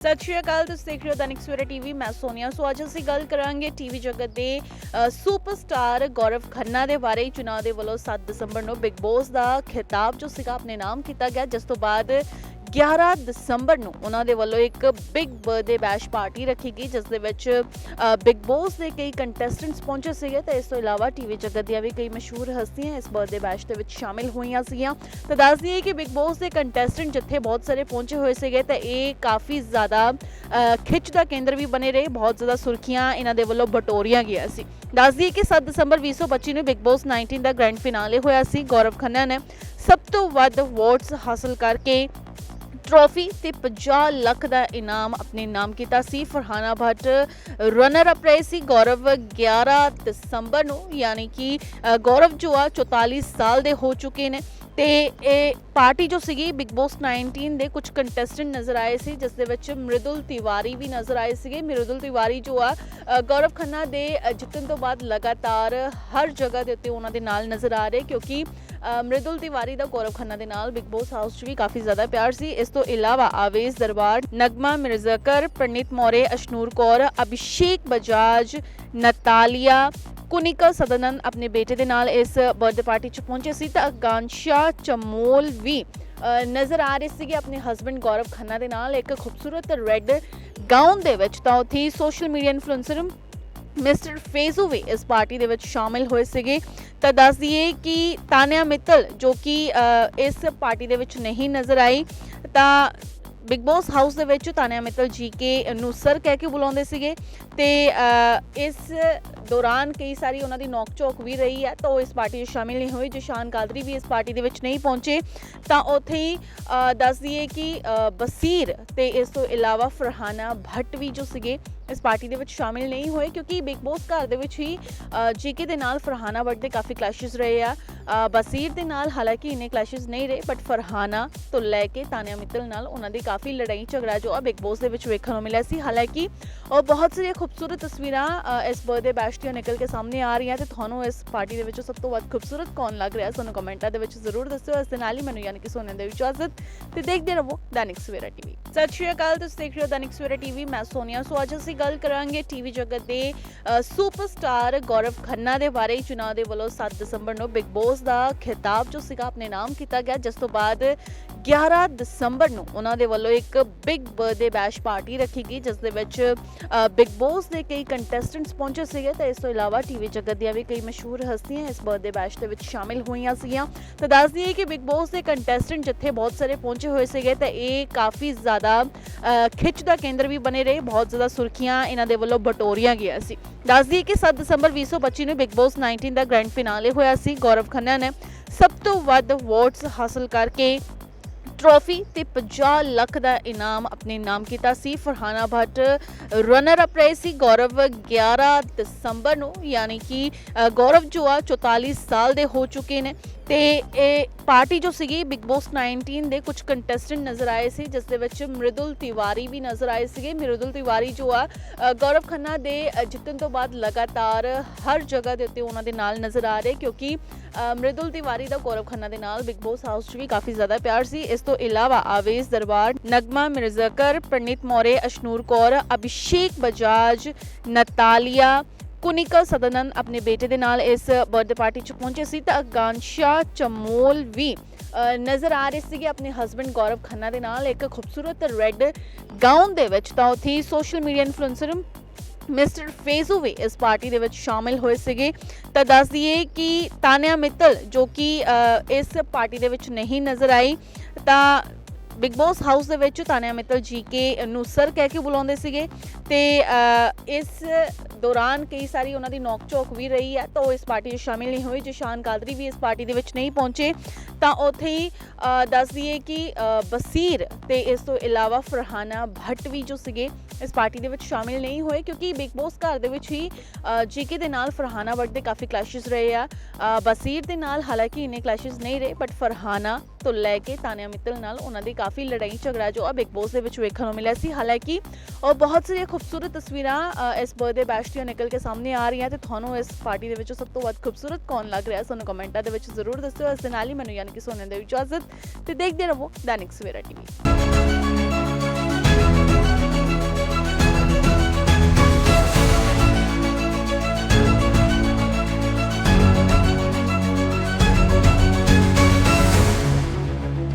ਸਤਿ ਸ਼੍ਰੀ ਅਕਾਲ ਤੁਸੀਂ ਦੇਖ ਰਹੇ ਹੋ ਦੈਨਿਕ ਸਵੇਰਾ ਟੀਵੀ ਮੈਂ ਸੋਨੀਆ। ਸੋ ਅੱਜ ਅਸੀਂ ਗੱਲ ਕਰਾਂਗੇ ਟੀਵੀ ਜਗਤ ਦੇ ਅ, ਸੁਪਰਸਟਾਰ ਗੌਰਵ ਖੰਨਾ ਦੇ ਬਾਰੇ। ਚੁਣਾਵ ਦੇ ਵੱਲੋਂ 7 ਦਸੰਬਰ ਨੂੰ ਬਿਗ ਬੌਸ ਦਾ ਖਿਤਾਬ ਜੋ ਸੀਗਾ ਆਪਣੇ ਨਾਮ ਕੀਤਾ ਗਿਆ। ਜਿਸ ਤੋਂ ਬਾਅਦ 11 ਦਸੰਬਰ ਨੂੰ ਉਹਨਾਂ ਦੇ ਵੱਲੋਂ ਇੱਕ ਬਿਗ ਬਰਥਡੇ ਬੈਸ਼ ਪਾਰਟੀ ਰੱਖੀ ਗਈ, ਜਿਸ ਦੇ ਵਿੱਚ ਬਿਗ ਬੌਸ ਦੇ ਕਈ ਕੰਟੈਸਟੈਂਟਸ ਪਹੁੰਚੇ ਸੀਗੇ ਤੇ ਇਸ ਤੋਂ ਇਲਾਵਾ ਟੀਵੀ ਜਗਤ ਦੀਆਂ ਵੀ ਕਈ ਮਸ਼ਹੂਰ ਹਸਤੀਆਂ ਇਸ ਬਰਥਡੇ ਬੈਸ਼ ਦੇ ਵਿੱਚ ਸ਼ਾਮਿਲ ਹੋਈਆਂ ਸੀਗੀਆਂ। ਤਾਂ ਦੱਸ ਦਈਏ ਕਿ ਬਿਗ ਬੌਸ ਦੇ ਕੰਟੈਸਟੈਂਟ ਜਿੱਥੇ ਬਹੁਤ ਸਾਰੇ ਪਹੁੰਚੇ ਹੋਏ ਸੀਗੇ ਤਾਂ ਇਹ ਕਾਫੀ ਜ਼ਿਆਦਾ ਖਿੱਚ ਦਾ ਕੇਂਦਰ ਵੀ ਬਣੇ ਰਹੇ, ਬਹੁਤ ਜ਼ਿਆਦਾ ਸੁਰਖੀਆਂ ਇਹਨਾਂ ਦੇ ਵੱਲੋਂ ਬਟੋਰੀਆਂ ਗਿਆ ਸੀ। ਦੱਸ ਦਈਏ ਕਿ 7 ਦਸੰਬਰ 2025 ਨੂੰ ਬਿਗ ਬੌਸ 19 ਦਾ ਗ੍ਰੈਂਡ ਫਿਨਾਲੇ ਹੋਇਆ ਸੀ। ਗੌਰਵ ਖੰਨਾ ਨੇ ਸਭ ਤੋਂ ਵੱਧ ਅਵਾਰਡਸ ਹਾਸਲ ਕਰਕੇ ਟਰੋਫੀ ਤੇ 50 ਲੱਖ ਦਾ ਇਨਾਮ ਆਪਣੇ ਨਾਮ ਕੀਤਾ ਸੀ। ਫਰਹਾਨਾ ਭੱਟ ਰਨਰ ਅਪ ਰਹੇ ਸੀ। ਗੌਰਵ 11 ਦਸੰਬਰ ਨੂੰ ਯਾਨੀ ਕਿ ਗੌਰਵ ਜੋ ਆ 44 ਸਾਲ ਦੇ ਹੋ ਚੁੱਕੇ ਨੇ ਤੇ ਇਹ ਪਾਰਟੀ ਜੋ ਸੀਗੀ ਬਿਗ ਬੌਸ 19 ਦੇ ਕੁਝ ਕੰਟੈਸਟੈਂਟ ਨਜ਼ਰ ਆਏ ਸੀ, ਜਿਸ ਦੇ ਵਿੱਚ ਮ੍ਰਿਦੁਲ ਤਿਵਾਰੀ ਵੀ ਨਜ਼ਰ ਆਏ ਸੀਗੇ। ਮ੍ਰਿਦੁਲ ਤਿਵਾਰੀ ਜੋ ਆ ਗੌਰਵ ਖੰਨਾ ਦੇ ਜਿੱਤਣ ਤੋਂ ਬਾਅਦ ਲਗਾਤਾਰ ਹਰ ਜਗ੍ਹਾ ਦੇ ਉੱਤੇ ਉਹਨਾਂ ਦੇ ਨਾਲ ਨਜ਼ਰ ਆ ਰਹੇ ਕਿਉਂਕਿ ਮ੍ਰਿਦੁਲ ਤਿਵਾਰੀ ਦਾ ਗੌਰਵ ਖੰਨਾ ਦੇ ਨਾਲ ਬਿਗ ਬੌਸ ਹਾਊਸ 'ਚ ਵੀ ਕਾਫੀ ਜ਼ਿਆਦਾ ਪਿਆਰ ਸੀ। ਇਸ ਤੋਂ ਇਲਾਵਾ ਆਵੇਜ਼ ਦਰਬਾਰ, ਨਗਮਾ, ਮਿਰਜ਼ਾਕਰ, ਪ੍ਰਨੀਤ ਮੋਰੇ, ਅਸ਼ਨੂਰ ਕੌਰ, ਅਭਿਸ਼ੇਕ ਬਜਾਜ, ਨਤਾਲੀਆ, ਕੁਨਿਕਾ ਸਦਨਨ ਆਪਣੇ ਬੇਟੇ ਦੇ ਨਾਲ ਇਸ ਬਰਥਡੇ ਪਾਰਟੀ 'ਚ ਪਹੁੰਚੇ ਸੀ ਤਾਂ ਅਗਾਂਸ਼ਾ ਚਮੋਲ ਵੀ ਨਜ਼ਰ ਆ ਰਹੇ ਸੀਗੇ ਆਪਣੇ ਹਸਬੰਡ ਗੌਰਵ ਖੰਨਾ ਦੇ ਨਾਲ। ਇੱਕ ਖੂਬਸੂਰਤ ਰੈੱਡ ਗਾਊਨ ਦੇ ਵਿੱਚ ਤਾਂ ਉੱਥੇ social media influencer mister Faisu ਵੀ ਇਸ ਪਾਰਟੀ ਦੇ ਵਿੱਚ ਸ਼ਾਮਿਲ ਹੋਏ ਸੀਗੇ। ਤਾਂ ਦੱਸ ਦਈਏ ਕਿ ਤਾਨਿਆ ਮਿੱਤਲ ਜੋ ਕਿ ਇਸ ਪਾਰਟੀ ਦੇ ਵਿੱਚ ਨਹੀਂ ਨਜ਼ਰ ਆਈ ਤਾਂ ਬਿਗ ਬੌਸ ਹਾਊਸ ਦੇ ਵਿੱਚ ਤਾਨਿਆ ਮਿੱਤਲ ਜੀ ਕੇ ਨੂੰ ਸਰ ਕਹਿ ਕੇ ਬੁਲਾਉਂਦੇ ਸੀਗੇ। ਤੇ ਇਸ ਦੌਰਾਨ ਕਈ ਸਾਰੀ ਉਹਨਾਂ ਦੀ ਨੋਕ ਵੀ ਰਹੀ ਹੈ ਤਾਂ ਉਹ ਇਸ ਪਾਰਟੀ 'ਚ ਸ਼ਾਮਿਲ ਨਹੀਂ ਹੋਈ ਜਸ਼ਾਨ ਕਾਦਰੀ ਵੀ ਇਸ ਪਾਰਟੀ ਦੇ ਵਿੱਚ ਨਹੀਂ ਪਹੁੰਚੇ। ਤਾਂ ਉੱਥੇ ਹੀ ਅ, ਦੱਸ ਦਈਏ ਕਿ ਬਸੀਰ ਤੇ ਇਸ ਤੋਂ ਇਲਾਵਾ ਫਰਹਾਨਾ ਭੱਟ ਵੀ ਜੋ ਸੀਗੇ ਇਸ ਪਾਰਟੀ ਦੇ ਵਿੱਚ ਸ਼ਾਮਿਲ ਨਹੀਂ ਹੋਏ ਕਿਉਂਕਿ ਬਿਗ ਬੌਸ ਘਰ ਦੇ ਵਿੱਚ ਹੀ ਜੀਕੇ ਦੇ ਨਾਲ ਫਰਹਾਨਾ ਭੱਟ ਦੇ ਕਾਫੀ ਕਲੈਸ਼ਸ ਰਹੇ ਆ। ਬਸੀਰ ਦੇ ਨਾਲ ਹਾਲਾਂਕਿ ਇੰਨੇ ਕਲੈਸ਼ਸ ਨਹੀਂ ਰਹੇ ਬਟ ਫਰਹਾਨਾ ਤੋਂ ਲੈ ਕੇ ਤਾਨਿਆ ਮਿੱਤਲ ਨਾਲ ਉਹਨਾਂ ਦੀ ਕਾਫੀ ਲੜਾਈ ਝਗੜਾ ਜੋ ਆ ਬਿਗ ਬੌਸ ਦੇ ਵਿੱਚ ਵੇਖਣ ਨੂੰ ਮਿਲਿਆ ਸੀ। ਹਾਲਾਂਕਿ ਔਰ ਬਹੁਤ ਸਾਰੀਆਂ ਖੂਬਸੂਰਤ ਤਸਵੀਰਾਂ ਇਸ ਬਰਥਡੇ ਬੈਸ਼ ਦੀਆਂ ਨਿਕਲ ਕੇ ਸਾਹਮਣੇ ਆ ਰਹੀਆਂ ਤੇ ਤੁਹਾਨੂੰ ਇਸ ਪਾਰਟੀ ਦੇ ਵਿੱਚੋਂ ਸਭ ਤੋਂ ਵੱਧ ਖੂਬਸੂਰਤ ਕੌਣ ਲੱਗ ਰਿਹਾ ਸਾਨੂੰ ਕਮੈਂਟਾਂ ਦੇ ਵਿੱਚ ਜ਼ਰੂਰ ਦੱਸਿਓ। ਇਸ ਦੇ ਨਾਲ ਹੀ ਮੈਨੂੰ ਯਾਨੀ ਕਿ ਸੋਨੇ ਦੇ ਇਜਾਜ਼ਤ ਤੇ ਦੇਖਦੇ ਰਹੋ ਦੈਨਿਕ ਸਵੇਰਾ ਟੀਵੀ ਸਤਿ ਸ਼੍ਰੀ ਅਕਾਲ ਤੁਸੀਂ ਦੇਖ ਰਹੇ ਹੋ ਦੈਨਿਕ ਸਵੇਰਾ ਟੀਵੀ ਮੈਂ ਸੋਨੀਆ ਸੋ ਅੱਜ ਅਸੀਂ ਗੱਲ ਕਰਾਂਗੇ ਟੀਵੀ ਜਗਤ ਦੇ ਅ, ਸੁਪਰਸਟਾਰ ਗੌਰਵ ਖੰਨਾ ਦੇ ਬਾਰੇ। ਚੁਣਾਵ ਦੇ ਵੱਲੋਂ 7 ਦਸੰਬਰ ਨੂੰ ਬਿਗ ਬੌਸ ਦਾ ਖਿਤਾਬ ਜੋ ਸੀਗਾ ਆਪਣੇ ਨਾਮ ਕੀਤਾ ਗਿਆ ਜਿਸ ਤੋਂ ਬਾਅਦ 11 ਦਸੰਬਰ ਨੂੰ ਉਹਨਾਂ ਦੇ ਵੱਲੋਂ ਇੱਕ ਬਿਗ ਬਰਥਡੇ ਬੈਸ਼ ਪਾਰਟੀ ਰੱਖੀ ਗਈ, ਜਿਸ ਦੇ ਵਿੱਚ ਬਿਗ ਬੌਸ ਦੇ ਕਈ ਕੰਟੈਸਟੈਂਟਸ ਪਹੁੰਚੇ ਸੀਗੇ ਤੇ ਇਸ ਤੋਂ ਇਲਾਵਾ ਟੀਵੀ ਜਗਤ ਦੀਆਂ ਵੀ ਕਈ ਮਸ਼ਹੂਰ ਹਸਤੀਆਂ ਇਸ ਬਰਥਡੇ ਬੈਸ਼ ਦੇ ਵਿੱਚ ਸ਼ਾਮਿਲ ਹੋਈਆਂ ਸੀਗੀਆਂ। ਤਾਂ ਦੱਸ ਦਈਏ ਕਿ ਬਿਗ ਬੌਸ ਦੇ ਕੰਟੈਸਟੈਂਟ ਜਿੱਥੇ ਬਹੁਤ ਸਾਰੇ ਪਹੁੰਚੇ ਹੋਏ ਸੀਗੇ ਤਾਂ ਇਹ ਕਾਫੀ ਜ਼ਿਆਦਾ ਖਿੱਚ ਦਾ ਕੇਂਦਰ ਵੀ ਬਣੇ ਰਹੇ, ਬਹੁਤ ਜ਼ਿਆਦਾ ਸੁਰਖੀਆਂ ਇਹਨਾਂ ਦੇ ਵੱਲੋਂ ਬਟੋਰੀਆਂ ਗਿਆ ਸੀ। ਦੱਸ ਦਈਏ ਕਿ 7 ਦਸੰਬਰ 2025 ਨੂੰ ਬਿਗ ਬੌਸ 19 ਦਾ ਗ੍ਰੈਂਡ ਫਿਨਾਲੇ ਹੋਇਆ ਸੀ। ਗੌਰਵ ਖੰਨਾ ਨੇ ਸਭ ਤੋਂ ਵੱਧ ਵੋਟਸ ਹਾਸਲ ਕਰਕੇ ਟਰੋਫੀ ਤੇ 50 ਲੱਖ ਦਾ ਇਨਾਮ ਆਪਣੇ ਨਾਮ ਕੀਤਾ ਸੀ। ਫਰਹਾਨਾ ਭੱਟ ਰਨਰ ਅਪ ਰਹੇ ਸੀ ਗੌਰਵ 11 ਦਸੰਬਰ ਨੂੰ, ਯਾਨੀ ਕਿ ਗੌਰਵ ਜੋ ਆ 44 ਸਾਲ ਦੇ ਹੋ ਚੁੱਕੇ ਨੇ। ਤੇ ਇਹ ਪਾਰਟੀ ਜੋ ਸੀਗੀ ਬਿਗ ਬੌਸ 19 ਦੇ ਕੁਝ ਕੰਟੈਸਟੈਂਟ ਨਜ਼ਰ ਆਏ ਸੀ, ਜਿਸ ਦੇ ਵਿੱਚ ਮ੍ਰਿਦੁਲ ਤਿਵਾਰੀ ਵੀ ਨਜ਼ਰ ਆਏ ਸੀਗੇ। ਮ੍ਰਿਦੁਲ ਤਿਵਾਰੀ ਜੋ ਆ ਗੌਰਵ ਖੰਨਾ ਦੇ ਜਿੱਤਣ ਤੋਂ ਬਾਅਦ ਲਗਾਤਾਰ ਹਰ ਜਗ੍ਹਾ ਦੇ ਉੱਤੇ ਉਹਨਾਂ ਦੇ ਨਾਲ ਨਜ਼ਰ ਆ ਰਹੇ, ਕਿਉਂਕਿ ਮ੍ਰਿਦੁਲ ਤਿਵਾਰੀ ਦਾ ਗੌਰਵ ਖੰਨਾ ਦੇ ਨਾਲ ਬਿਗ ਬੌਸ ਹਾਊਸ 'ਚ ਵੀ ਕਾਫੀ ਜ਼ਿਆਦਾ ਪਿਆਰ ਸੀ। ਇਸ ਤੋਂ ਇਲਾਵਾ ਆਵੇਸ ਦਰਬਾਰ, ਨਗਮਾ, ਮਿਰਜ਼ਾਕਰ ਪ੍ਰਨੀਤ ਮੋਰੇ, ਅਸ਼ਨੂਰ ਕੌਰ, ਅਭਿਸ਼ੇਕ ਬਜਾਜ, ਨਤਾਲੀਆ ਕੁਨਿਕਾ ਸਦਨਨ ਆਪਣੇ ਬੇਟੇ ਦੇ ਨਾਲ ਇਸ ਬਰਥਡੇ ਪਾਰਟੀ 'ਚ ਪਹੁੰਚੇ ਸੀ ਤਾਂ ਅਗਾਂਸ਼ਾ ਚਮੋਲ ਵੀ ਨਜ਼ਰ ਆ ਰਹੇ ਸੀਗੇ ਆਪਣੇ ਹਸਬੰਡ ਗੌਰਵ ਖੰਨਾ ਦੇ ਨਾਲ ਇੱਕ ਖੂਬਸੂਰਤ ਰੈੱਡ ਗਾਊਨ ਦੇ ਵਿੱਚ। ਤਾਂ ਉੱਥੇ social media influencer mister Faisu ਵੀ ਇਸ ਪਾਰਟੀ ਦੇ ਵਿੱਚ ਸ਼ਾਮਿਲ ਹੋਏ ਸੀਗੇ। ਤਾਂ ਦੱਸ ਦਈਏ ਕਿ ਤਾਨਿਆ ਮਿੱਤਲ ਜੋ ਕਿ ਇਸ ਪਾਰਟੀ ਦੇ ਵਿੱਚ ਨਹੀਂ ਨਜ਼ਰ ਆਈ, ਤਾਂ ਬਿਗ ਬੌਸ ਹਾਊਸ ਦੇ ਵਿੱਚ ਤਾਨਿਆ ਮਿੱਤਲ ਜੀ ਕੇ ਨੂੰ ਸਰ ਕਹਿ ਕੇ ਬੁਲਾਉਂਦੇ ਸੀਗੇ। ਤੇ ਇਸ ਦੌਰਾਨ ਕਈ ਸਾਰੀ ਉਹਨਾਂ ਦੀ ਨੋਕਝੋਕ ਵੀ ਰਹੀ ਹੈ ਤਾਂ ਉਹ ਇਸ ਪਾਰਟੀ 'ਚ ਸ਼ਾਮਿਲ ਨਹੀਂ ਹੋਏ। ਜਸ਼ਾਨ ਕਾਦਰੀ ਵੀ ਇਸ ਪਾਰਟੀ ਦੇ ਵਿੱਚ ਨਹੀਂ ਪਹੁੰਚੇ ਤਾਂ ਉੱਥੇ ਹੀ ਅ, ਦੱਸ ਦਈਏ ਕਿ ਬਸੀਰ ਤੇ ਇਸ ਤੋਂ ਇਲਾਵਾ ਫਰਹਾਨਾ ਭੱਟ ਵੀ ਜੋ ਸੀਗੇ ਇਸ ਪਾਰਟੀ ਦੇ ਵਿੱਚ ਸ਼ਾਮਿਲ ਨਹੀਂ ਹੋਏ ਕਿਉਂਕਿ ਬਿਗ ਬੌਸ ਘਰ ਦੇ ਵਿੱਚ ਹੀ ਜੀਕੇ ਦੇ ਨਾਲ ਫਰਹਾਨਾ ਭੱਟ ਦੇ ਕਾਫੀ ਕਲੈਸ਼ਸ ਰਹੇ ਆ। ਬਸੀਰ ਦੇ ਨਾਲ ਹਾਲਾਂਕਿ ਇੰਨੇ ਕਲੈਸ਼ਸ ਨਹੀਂ ਰਹੇ ਬਟ ਫਰਹਾਨਾ ਤੋਂ ਲੈ ਕੇ ਤਾਨਿਆ ਮਿੱਤਲ ਨਾਲ ਉਹਨਾਂ ਦੀ ਕਾਫੀ ਲੜਾਈ ਝਗੜਾ ਜੋ ਆ ਬਿਗ ਬੋਸ ਦੇ ਵਿੱਚ ਵੇਖਣ ਨੂੰ ਮਿਲਿਆ ਸੀ। ਹਾਲਾਂਕਿ ਉਹ ਬਹੁਤ ਸਾਰੀਆਂ ਖੂਬਸੂਰਤ ਤਸਵੀਰਾਂ ਅ, ਇਸ ਬਰਥਡੇ ਬੈਸ਼ ਦੀਆਂ ਨਿਕਲ ਕੇ ਸਾਹਮਣੇ ਆ ਰਹੀਆਂ ਤੇ ਤੁਹਾਨੂੰ ਇਸ ਪਾਰਟੀ ਦੇ ਵਿੱਚੋਂ ਸਭ ਤੋਂ ਵੱਧ ਖੂਬਸੂਰਤ ਕੌਣ ਲੱਗ ਰਿਹਾ ਸਾਨੂੰ ਕਮੈਂਟਾਂ ਦੇ ਵਿੱਚ ਜ਼ਰੂਰ ਦੱਸਿਓ। ਇਸ ਦੇ ਨਾਲ ਹੀ ਮੈਨੂੰ ਯਾਨੀ ਕਿ ਸੋਨੇ ਦੇ ਇਜਾਜ਼ਤ ਤੇ ਦੇਖਦੇ ਰਹੋ ਦੈਨਿਕ ਸਵੇਰਾ ਟੀਵੀ।